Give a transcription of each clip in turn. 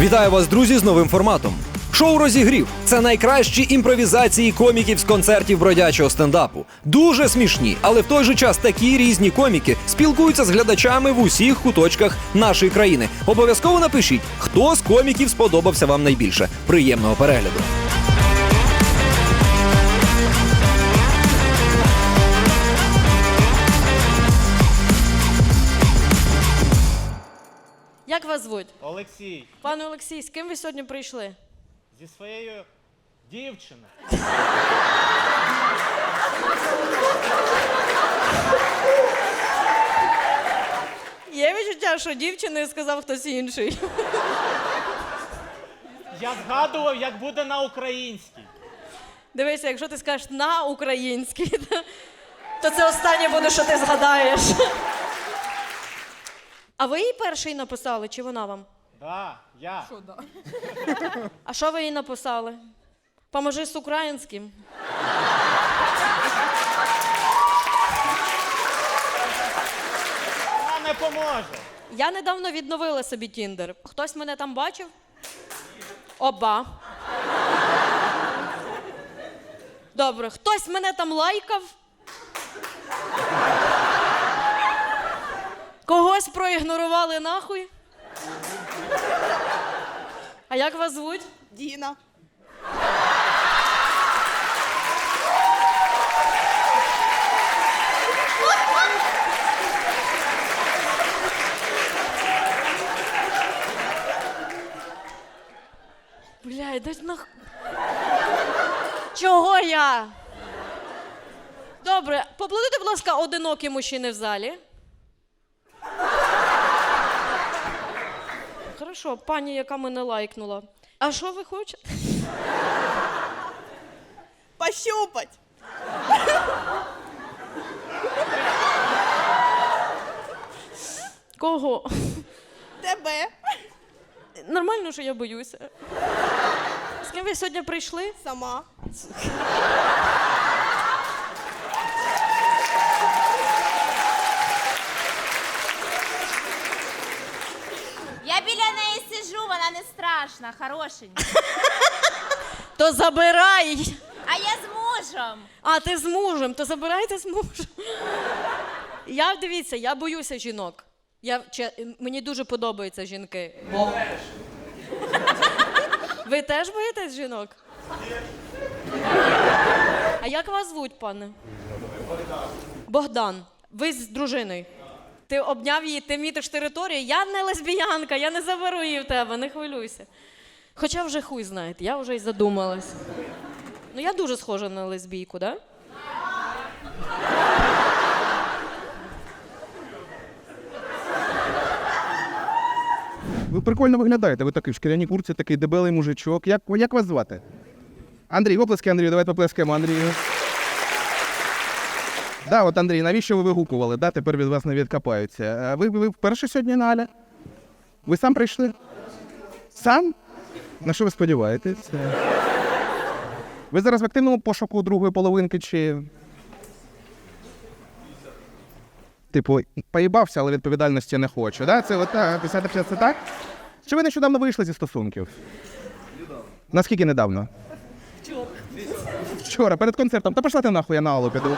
Вітаю вас, друзі, з новим форматом. Шоу розігрів це найкращі імпровізації коміків з концертів бродячого стендапу. Дуже смішні, але в той же час такі різні коміки спілкуються з глядачами в усіх куточках нашої країни. Обов'язково напишіть, хто з коміків сподобався вам найбільше. Приємного перегляду. Як вас звуть? Олексій, Пане Олексій, з ким ви сьогодні прийшли? зі своєю дівчиною. Є відчуття, що дівчиною сказав хтось інший. Я згадував, як буде на українській. Дивися, якщо ти скажеш на українській, то, це останнє буде, що ти згадаєш. А ви їй перший написали, чи вона вам? Да, я. А що ви їй написали? Поможи з українським. Вона не поможе. Я недавно відновила собі Тіндер. Хтось мене там бачив? Оба. Добре, хтось мене там лайкав. Когось проігнорували нахуй. А як вас звуть? Діна. Бля, десь нах. Чого я? Добре, поплодуйте, будь ласка, одинокі мужчини в залі. Хорошо, пані, яка мене лайкнула. А що ви хочете? Пощупать. Кого? Тебе. Нормально, що я боюся. З ким ви сьогодні прийшли? Сама. Я біля неї сиджу, страшна, хорошенька. То забирай! А я з мужем. А, ти з мужем, то забирайте з мужем. Я дивіться, я боюся жінок. Я, че- мені дуже подобаються жінки. Бо... Ви теж боїтесь жінок? А як вас звуть, пане? Богдан. Ви з дружиною. Ти обняв її, ти мітиш територію. Я не лесбіянка, я не заберу її в тебе, не хвилюйся. Хоча вже хуй знаєте, я вже й задумалась. Ну, я дуже схожа на лесбійку, да? Ви прикольно виглядаєте. Ви такий в шкіряній курці, такий дебелий мужичок. Як, як вас звати? Андрій, оплески Андрію, давайте поплескаємо Андрію. Да, от Андрій, навіщо ви вигукували? Да, тепер від вас не відкопаються. Ви, ви вперше сьогодні на Аля? Ви сам прийшли? Сам? На що ви сподіваєтесь? Ви зараз в активному пошуку другої половинки чи. Типу, поїбався, але відповідальності не хочу. Да? Це от так, 50 це так? Чи ви нещодавно вийшли зі стосунків? Наскільки недавно? Вчора. Вчора, перед концертом. Та пішла ти нахуй, я на Аллу піду.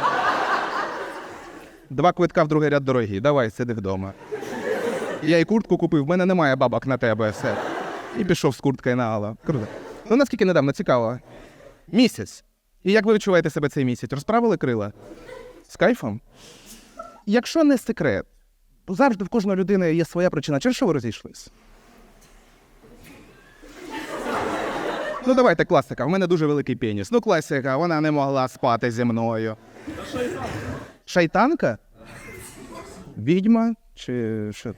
Два квитка в другий ряд дорогі. Давай, сиди вдома. Я і куртку купив, в мене немає бабок на тебе, все. І пішов з курткою на Алла. Круто. Ну наскільки недавно, цікаво. Місяць. І як ви відчуваєте себе цей місяць? Розправили крила? З кайфом? Якщо не секрет, бо завжди в кожної людини є своя причина. Через що ви розійшлись? Ну, давайте класика. У мене дуже великий пеніс. Ну, класика, вона не могла спати зі мною. Шайтанка? Відьма? Чи що?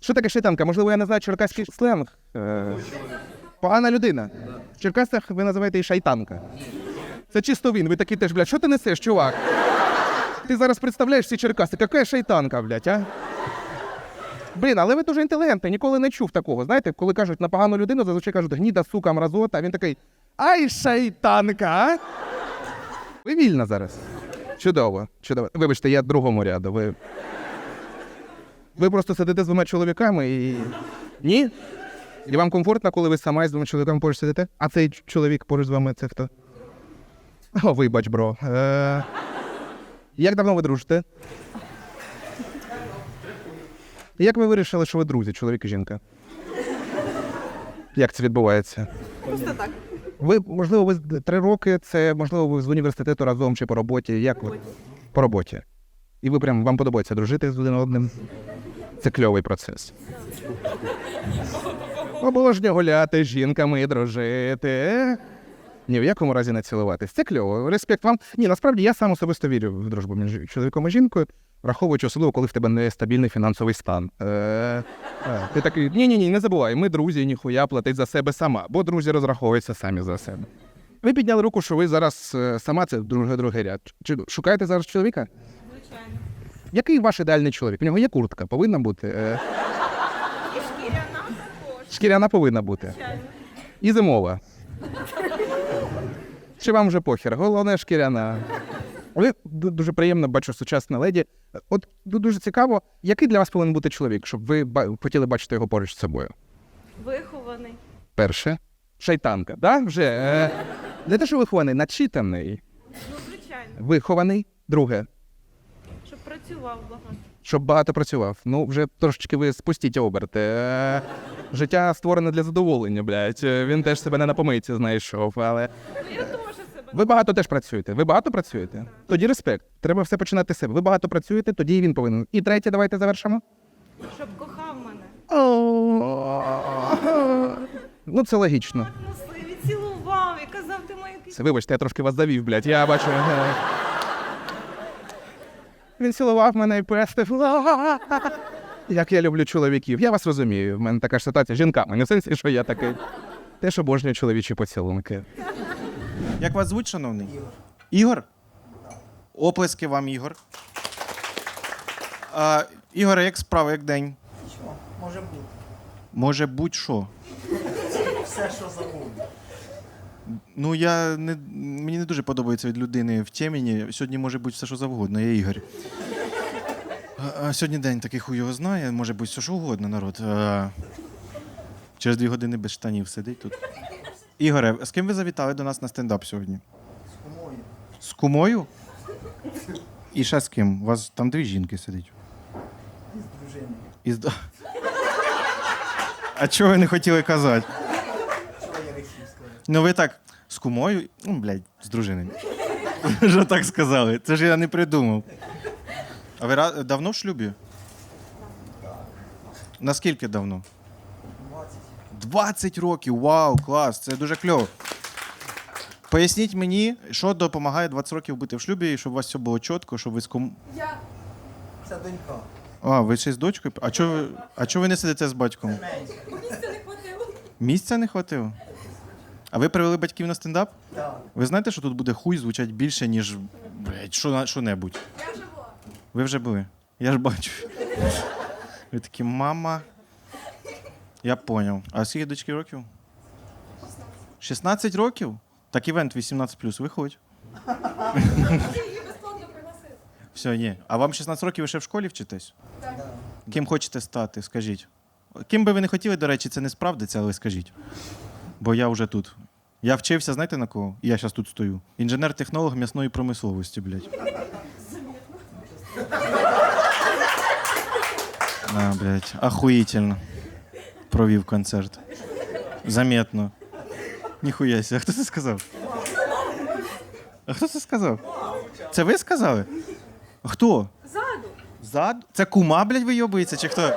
Що таке шайтанка? Можливо, я не знаю черкаський сленг. Е, Погана людина. В Черкасах ви називаєте її шайтанка. Це чисто він. Ви такий теж, блядь, що ти несеш, чувак? Ти зараз представляєш всі Черкаси, яка шайтанка, блядь, а? Блін, але ви дуже інтелігентний, ніколи не чув такого. Знаєте, коли кажуть на погану людину, зазвичай кажуть гніда, сука, мразота, а він такий Ай, шайтанка, а? Ви вільна зараз. Чудово, чудово. Вибачте, я другому ряду. Ви. Ви просто сидите з двома чоловіками і. Ні? І вам комфортно, коли ви сама з двома чоловіками поруч сидите? А цей чоловік поруч з вами це хто? О, вибач, бро. Е... Як давно ви дружите? Як ви вирішили, що ви друзі, чоловік і жінка? Як це відбувається? Просто так. Ви, можливо, ви з- три роки, це можливо, ви з університету разом чи по роботі. Як ви? По роботі. І ви прям вам подобається дружити з один одним. Це кльовий процес. Обожнюю гуляти з жінками і дружити. Ні, в якому разі не цілуватись. Це кльово. Респект вам. Ні, насправді я сам особисто вірю в дружбу між чоловіком і жінкою, враховуючи особливо, коли в тебе нестабільний фінансовий стан. Е, е, ти такий, ні, ні, не забувай, ми друзі, ніхуя платить за себе сама, бо друзі розраховуються самі за себе. Ви підняли руку, що ви зараз е, сама це другий другий ряд. Чи шукаєте зараз чоловіка? Звичайно. Який ваш ідеальний чоловік? У нього є куртка, повинна бути. Е... І шкіряна також. Шкіряна повинна бути. І зимова. Чи вам вже похер? Головне шкіряна. Ви ду- дуже приємно бачу сучасна леді. От ду- дуже цікаво, який для вас повинен бути чоловік, щоб ви ба- хотіли бачити його поруч з собою? Вихований. Перше. Шайтанка, да? Вже. Е, не те, що вихований, начитаний. Ну, звичайно. Вихований. Друге. Працював багато. Щоб багато працював. Ну, вже трошечки ви спустіть оберти. Е, життя створене для задоволення, блядь. Е, Він теж себе не на помийці знайшов, але. Я думаю, що себе. Ви багато теж працюєте. Ви багато працюєте? Тоді респект. Треба все починати з себе. Ви багато працюєте, тоді і він повинен. І третє, давайте завершимо. Щоб кохав мене. Ну, це логічно. Носив і цілував, і казав, ти моя Це, вибачте, я трошки вас завів, блядь. Я бачу. е. Він цілував мене і пестив. Як я люблю чоловіків. Я вас розумію. В мене така ж ситуація з жінками. Не в сенсі, що я такий. Теж обожнюю чоловічі поцілунки. Як вас звуть, шановний? Ігор. Ігор? Оплески вам, Ігор. А, Ігоре, як справа, як день? Може бути. Може будь-що. Все, що завгодно. Ну, я не, мені не дуже подобається від людини в темені. Сьогодні може бути все, що завгодно, я Ігор. А, сьогодні день такий хуй його знає, може бути все, що угодно, народ. А, через дві години без штанів сидить тут. Ігоре, з ким ви завітали до нас на стендап сьогодні? З кумою. З кумою? І ще з ким? У вас там дві жінки сидять. І з дружиною. І з... А чого ви не хотіли казати? Чого я вирішив сказати? Ну ви так з кумою, ну, блядь, з дружиною. Що так сказали? Це ж я не придумав. А ви ра- давно в шлюбі? Наскільки давно? 20. 20 років, вау, клас, це дуже кльово. Поясніть мені, що допомагає 20 років бути в шлюбі, щоб у вас все було чітко, щоб ви з кум. Це донька. А, ви ще з дочкою? А чого ви, а чого ви не сидите з батьком? Місця не хватило? А ви привели батьків на стендап? Так. Ви знаєте, що тут буде хуй звучать більше, ніж блядь, що, на- що-небудь? Я вже була. Ви вже були? Я ж бачу. Ви такі, мама. Я поняв. А скільки дочки років? 16. 16 років? Так івент 18 виходь. Все, є. А вам 16 років ви ще в школі вчитесь? Так. Ким хочете стати, скажіть. Ким би ви не хотіли, до речі, це не справдиться, але скажіть. Бо я вже тут. Я вчився, знаєте на кого? І я зараз тут стою. Інженер-технолог м'ясної промисловості, блядь. А, блядь, охуїтельно. Провів концерт. Заметно. Ніхуя себе. А хто це сказав? А хто це сказав? Це ви сказали? Хто? Ззаду. Ззаду? Це кума, блядь, вийобується, чи хто?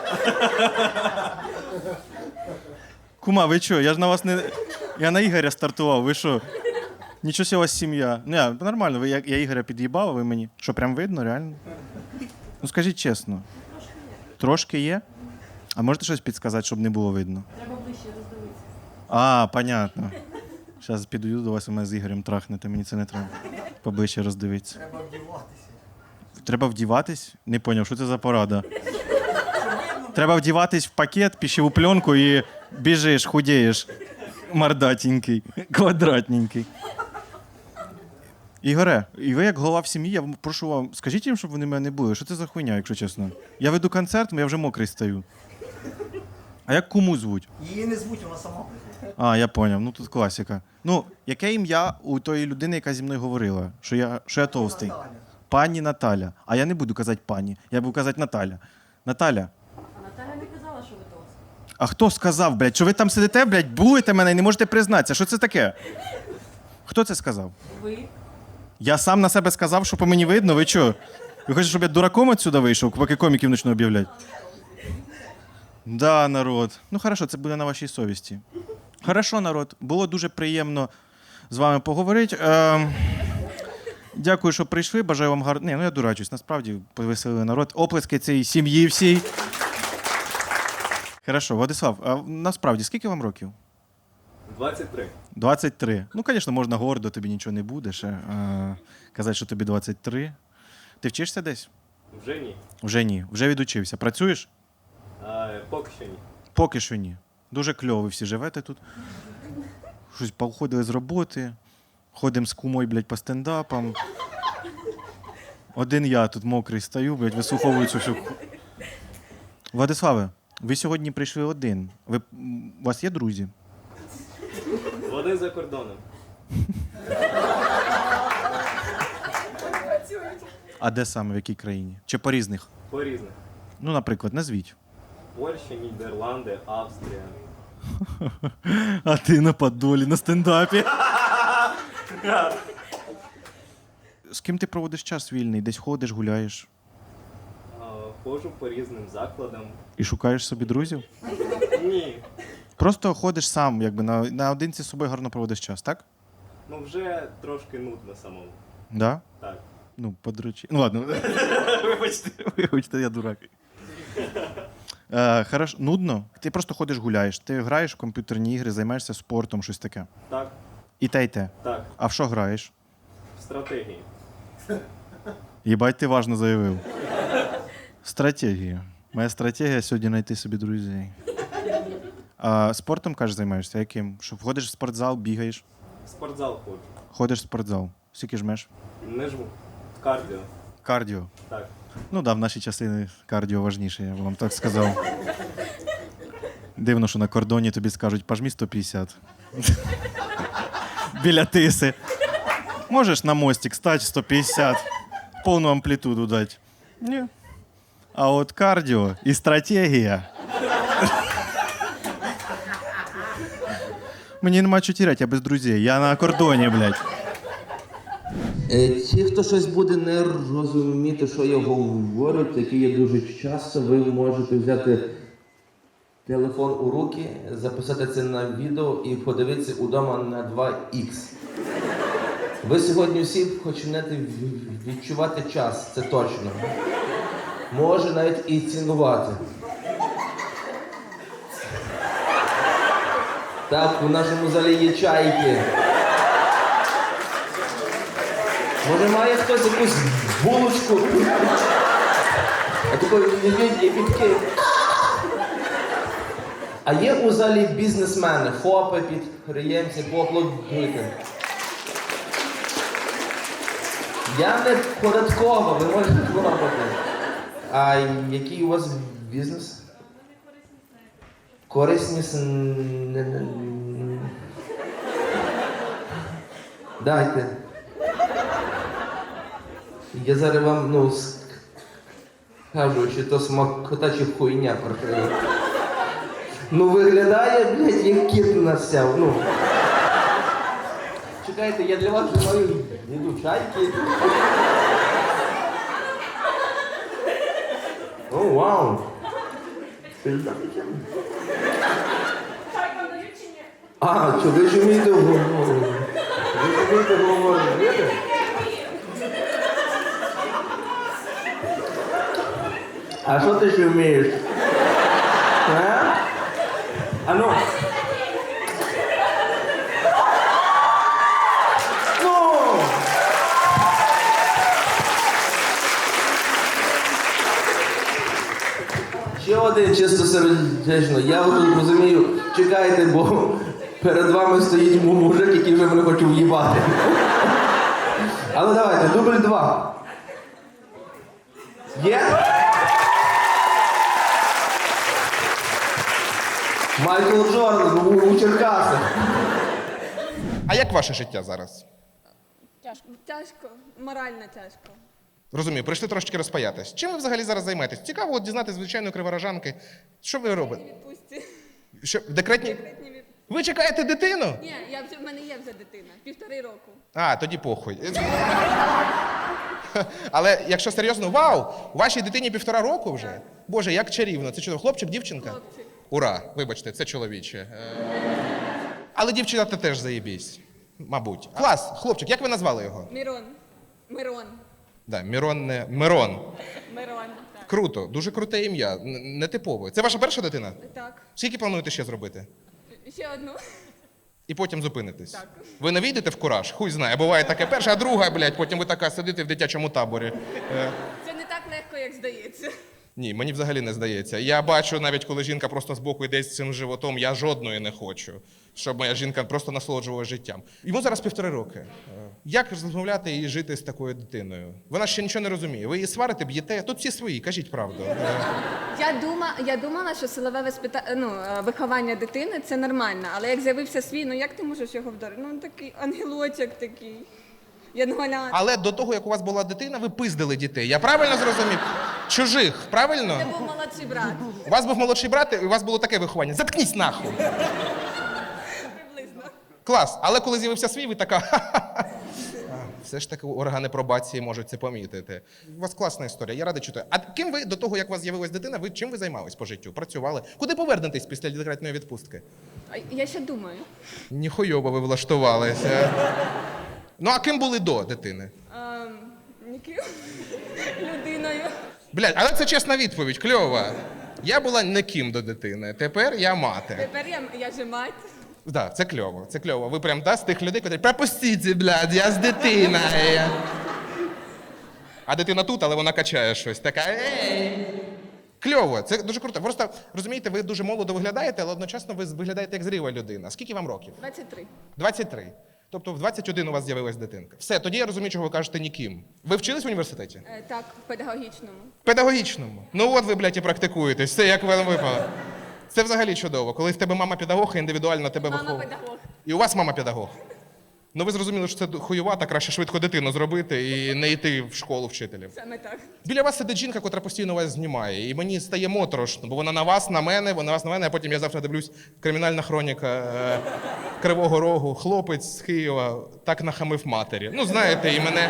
Кума, ви що? Я ж на вас не. Я на Ігоря стартував, ви що? Нічого себе у вас сім'я. Ну, я, нормально, ви, я, я Ігоря під'їбав, а ви мені. Що, прям видно, реально? Ну скажіть чесно. Трошки є? А можете щось підсказати, щоб не було видно? Треба ближче роздивитися. А, понятно. Зараз піду до вас, і мене з Ігорем трахнете, мені це не треба. Поближче роздивитися. Треба вдіватися. Треба вдіватись? Не поняв, що це за порада. Треба вдіватись в пакет, пищеву пленку і біжиш, худієш. Мордатенький, квадратненький. Ігоре, і ви як голова в сім'ї, я прошу вам, скажіть їм, щоб вони мене не були. Що це за хуйня, якщо чесно? Я веду концерт, я вже мокрий стаю. А як куму звуть? Її не звуть, вона сама приходить. А, я поняв. Ну тут класика. Ну, яке ім'я у тої людини, яка зі мною говорила, що я, що я товстий? Наталя. Пані Наталя. А я не буду казати пані, я буду казати. Наталя. Наталя не казала, що ви толстий. А хто сказав, блядь, що ви там сидите, блядь, булите мене і не можете признатися? Що це таке? Хто це сказав? Ви? Я сам на себе сказав, що по мені видно. Ви що? Ви хочете, щоб я дураком отсюда вийшов, поки коміків почну об'являти? Да, народ. Ну, хорошо, це буде на вашій совісті. Хорошо, народ. Було дуже приємно з вами поговорити. Ем, Дякую, що прийшли. Бажаю вам гарно. Ні, ну я дурачусь, насправді повеселили народ. Оплески цій сім'ї всій. Хорошо, Владислав, а насправді скільки вам років? 23. 23. Ну, звісно, можна гордо, тобі нічого не буде ще. Е, казати, що тобі 23. Ти вчишся десь? Вже ні. Вже ні. Вже відучився. Працюєш? А, поки що ні. Поки що ні. Дуже кльово ви всі живете тут. Щось походили з роботи. Ходимо з кумою, блядь, по стендапам. Один я тут мокрий стою, блядь, вислуховую цю всю. ху- Владиславе, ви сьогодні прийшли один. Ви, у вас є друзі? Вони за кордоном. А де саме, в якій країні? Чи по різних? По різних. Ну, наприклад, назвіть. Польща, Нідерланди, Австрія. А ти на подолі на стендапі. З ким ти проводиш час вільний? Десь ходиш, гуляєш Ходжу по різним закладам. і шукаєш собі друзів? Ні. Просто ходиш сам, якби на, наодинці з собою гарно проводиш час, так? Ну вже трошки нудно самому. Да? Так. Ну, подручі. Ну ладно. вибачте, вибачте, я дурак. Е, хорошо, нудно. Ти просто ходиш гуляєш. Ти граєш в комп'ютерні ігри, займаєшся спортом, щось таке. Так, І те, і те. так. А в що граєш? В стратегії. Єбать, ти важно заявив. Стратегія. Моя стратегія сьогодні знайти собі друзей. А спортом, кажеш, займаєшся? Яким? Що входиш в спортзал, бігаєш, В спортзал ходжу. ходиш в спортзал. Скільки жмеш? Не жму. Кардіо. Кардіо. Так. Ну да, в наші часи кардіо важніше, я вам так сказав. Дивно, що на кордоні тобі скажуть, пожмі 150. Біля тиси. Можеш на мостик стати 150, повну амплітуду дати. Ні. А от кардіо і стратегія. Мені нема чого тіряти, я без друзів. Я на кордоні, блядь. Е, Ті, хто щось буде не розуміти, що я говорю, такі є дуже часто, ви можете взяти телефон у руки, записати це на відео і подивитися удома на 2х. Ви сьогодні всі почнете відчувати час, це точно. Може навіть і цінувати. Так, у нашому залі є чайки. Може має хтось якусь булочку? А такої і. А є у залі бізнесмени, ФОПи, підприємці, поаплодуйте. Я не податкова, ви можете хлопати. А який у вас бізнес? Корисні Дайте. Я зараз вам, ну, скажу, чи то смакота, чи хуйня паршива. Ну, виглядає, блядь, як кіт на сяв. Ну. Чекайте, я для вас вже маю йду чайки. О, вау. Пизда. А, що ви ж вмієте говорити? Ви ж вмієте говорити? А що ти ще вмієш? А? А ну. Ну! Ще один чисто сердечно. Я тут розумію, чекайте, бо перед вами стоїть му- мужик, який вже мене хоче в'їбати. Але давайте, дубль два. Є? Майкл Джордан у, у Черкасах. А як ваше життя зараз? Тяжко, морально тяжко. Розумію, прийшли трошечки розпаятись. Чим ви взагалі зараз займаєтесь? Цікаво от дізнатися звичайної криворожанки. Що ви робите? Відпусті. Що, декретні... Ви чекаєте дитину? Ні, я вже в мене є вже дитина, півтори року. А, тоді похуй. Але якщо серйозно, вау! У вашій дитині півтора року вже. Боже, як чарівно. Це чудово. Хлопчик, дівчинка? Хлопчик. Ура! Вибачте, це чоловіче. Е, Але дівчата теж заєбісь. Мабуть. Клас, хлопчик, як ви назвали його? Мирон. Мирон. Да, Мірон не Мирон. Мирон. Так. Круто, дуже круте ім'я. Н- Нетипове. Це ваша перша дитина? Так. Скільки плануєте ще зробити? Ще одну. І потім зупинитесь. Так. Ви не війдете в кураж? Хуй знає. Буває таке перша, а друга, блядь, потім ви така сидите в дитячому таборі. Е, Це не так легко, як здається. Ні, мені взагалі не здається. Я бачу, навіть коли жінка просто збоку йде з цим животом, я жодної не хочу, щоб моя жінка просто насолоджувалася життям. Йому зараз півтори роки. Як розмовляти і жити з такою дитиною? Вона ще нічого не розуміє. Ви її сварите, б'єте. Тут всі свої, кажіть правду. Я, дума, я думала, що силове виспита... ну, е, виховання дитини це нормально, але як з'явився свій, ну як ти можеш його вдарити? Ну такий ангелочок такий. Янголя. Але до того, як у вас була дитина, ви пиздили дітей. Я правильно зрозумів? Чужих, правильно? Це був молодший брат. У вас був молодший брат, і у вас було таке виховання. Заткнись нахуй. Приблизно. Клас. Але коли з'явився свій, ви така. «Ха-ха-ха». А, Все ж таки органи пробації можуть це помітити. У вас класна історія, я радий чути. А ким ви до того, як у вас з'явилась дитина, ви чим ви займались по життю? Працювали? Куди повернетесь після декретної відпустки? А Я ще думаю. Ніхуйово ви влаштувалися. Ну а ким були до дитини? Ем, Ніким. Блядь, але це чесна відповідь, кльова. Я була не ким до дитини. Тепер я мати. Тепер я, я же мать. Да, це кльово, це кльово. Ви прям да, з тих людей, які пропустіть, блядь, я з дитиною. А дитина тут, але вона качає щось. Така. Ей! Кльово, це дуже круто. Просто розумієте, ви дуже молодо виглядаєте, але одночасно ви виглядаєте як зріла людина. Скільки вам років? 23. 23. Тобто в 21 у вас з'явилась дитинка. Все, тоді я розумію, чого ви кажете ніким. Ви вчились в університеті? Е, так, в педагогічному. Педагогічному. Ну от ви, блядь, і практикуєтесь, все як вам випало. Це взагалі чудово, коли в тебе мама педагог і індивідуально тебе Мама виховує. педагог. І у вас мама педагог. Ну ви зрозуміли, що це хуювата, краще швидко дитину зробити і не йти в школу вчителів. Саме так. Біля вас сидить жінка, котра постійно вас знімає. І мені стає моторошно, бо вона на вас, на мене, вона на вас на мене, а потім я завтра дивлюсь кримінальна хроніка е, Кривого Рогу. Хлопець з Києва так нахамив матері. Ну, знаєте, і мене,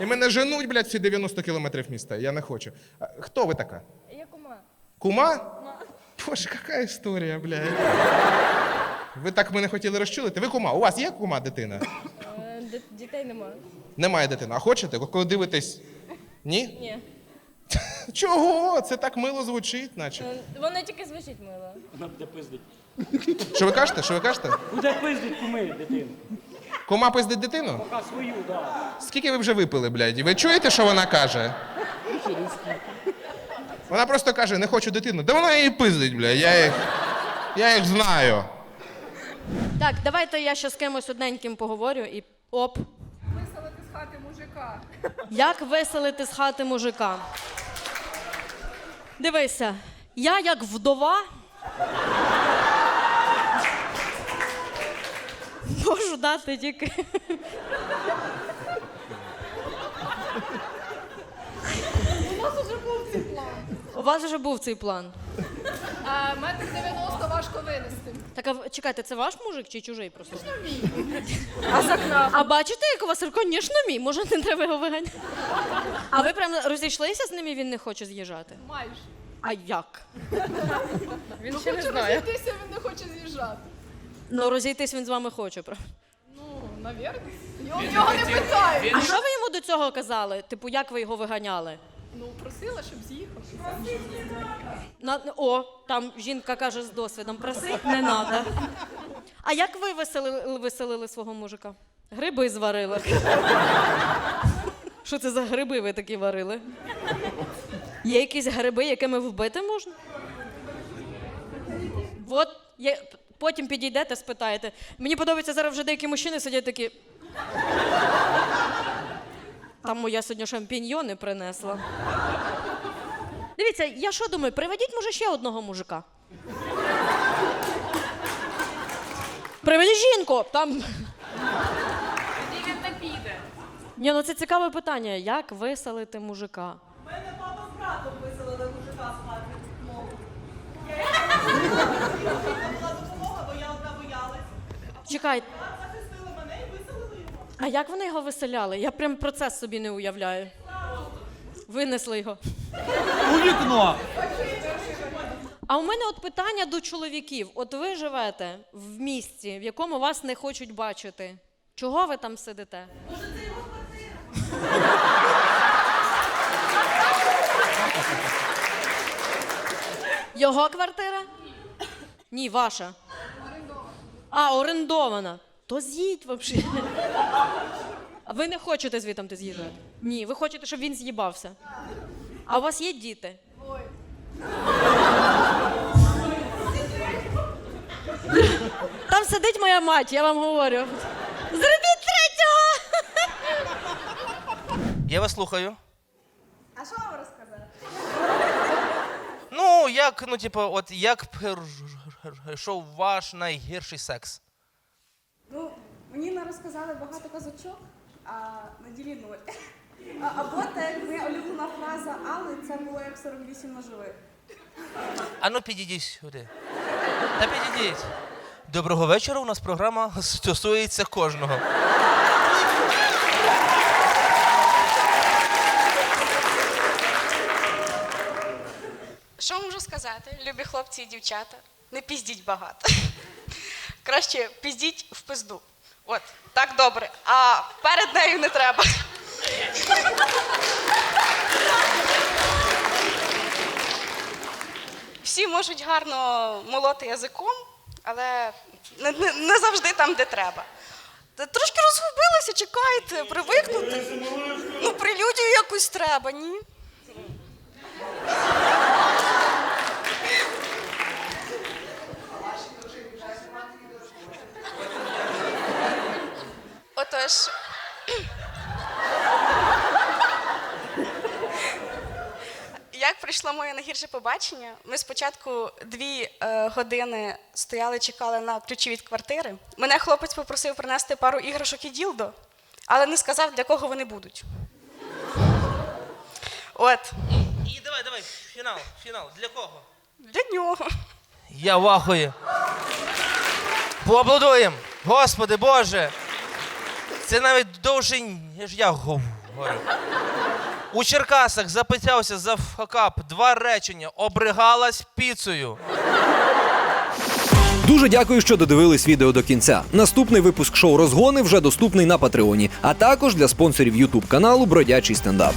і мене женуть, блядь, всі 90 кілометрів міста. Я не хочу. Хто ви така? Я кума. Кума? Боже, яка історія, блядь. Ви так мене хотіли розчулити. Ви кума. У вас є кума дитина? Дітей немає. Немає дитини. А хочете? Коли дивитесь. Ні? Ні. Чого? Це так мило звучить, наче. Воно тільки звучить мило. Вона буде пиздить. Що ви кажете? Що ви кажете? Буде пиздить куми, дитину. Кума пиздить дитину? Пока свою, да. Скільки ви вже випили, блядь? Ви чуєте, що вона каже? Вона просто каже, не хочу дитину. Да вона її пиздить, блядь. Я їх, я їх знаю. Так, давайте я ще з кимось одненьким поговорю і оп. Виселити з хати мужика. Як виселити з хати мужика? Дивися, я як вдова. Можу дати тільки. У вас вже був цей план. А метр 90 важко винести. Так, а в- чекайте, це ваш мужик чи чужий просто? А за крав? А бачите, як у вас звісно, мій, може не треба його виганяти. А ви прям розійшлися з ним і він не хоче з'їжджати? Майже. А як? Він ще не знає. Розійтися, він не хоче з'їжджати. Ну, розійтись він з вами хоче, правда? Ну, навірно. Його, його не питають. А що ви йому до цього казали? Типу, як ви його виганяли? Ну, просила, щоб з'їхав. На, о, там жінка каже з досвідом, просить не треба. А як ви веселили, веселили свого мужика? Гриби зварили. Що це за гриби ви такі варили? Є якісь гриби, якими вбити можна? От є, потім підійдете, спитаєте. Мені подобається зараз вже деякі мужчини сидять такі. Там моя сьогодні шампіньйони принесла. Дивіться, я що думаю, приведіть може ще одного мужика. Приведіть жінку! Там. Не. Ні, ну це цікаве питання. Як виселити мужика? У мене папа з братом виселили мужика з хати. Чекай. А як вони його виселяли? Я прям процес собі не уявляю. Винесли його. У вікно. А у мене от питання до чоловіків. От ви живете в місті, в якому вас не хочуть бачити. Чого ви там сидите? Його квартира? Ні, ваша. А, орендована. То з'їдь взагалі. А ви не хочете звідти з'їжджати? Ні, ви хочете, щоб він з'їбався. А у вас є діти? Там сидить моя мать, я вам говорю. Зробіть третього! Я вас слухаю. А що вам розказати? Ну, як, ну, типу, от як пройшов ваш найгірший секс? Ну, мені не розказали багато казочок, а на ділі нуль. Або так, як моя улюблена фраза Алли, це було як 48 ножових. А ну підійдіть сюди. Та підійдіть. Доброго вечора. У нас програма стосується кожного. Що можу сказати, любі хлопці і дівчата? Не піздіть багато. Краще піздіть в пизду. От, так добре. А перед нею не треба. Всі можуть гарно молоти язиком, але не, не, не завжди там, де треба. Та трошки розгубилися, чекайте, привикнути. Ну, прелюдію якусь треба, ні? Отож. Як прийшло моє найгірше побачення? Ми спочатку дві е, години стояли, чекали на ключі від квартири. Мене хлопець попросив принести пару іграшок і ділдо, але не сказав, для кого вони будуть. От, І давай, давай, фінал, фінал. Для кого? для нього. Я вахую. Поаплодуємо. Господи Боже. Це навіть довше, ніж я говорю. У Черкасах запитявся за факап два речення. Обригалась піцею. Дуже дякую, що додивились відео до кінця. Наступний випуск шоу Розгони вже доступний на Патреоні, а також для спонсорів Ютуб каналу Бродячий стендап.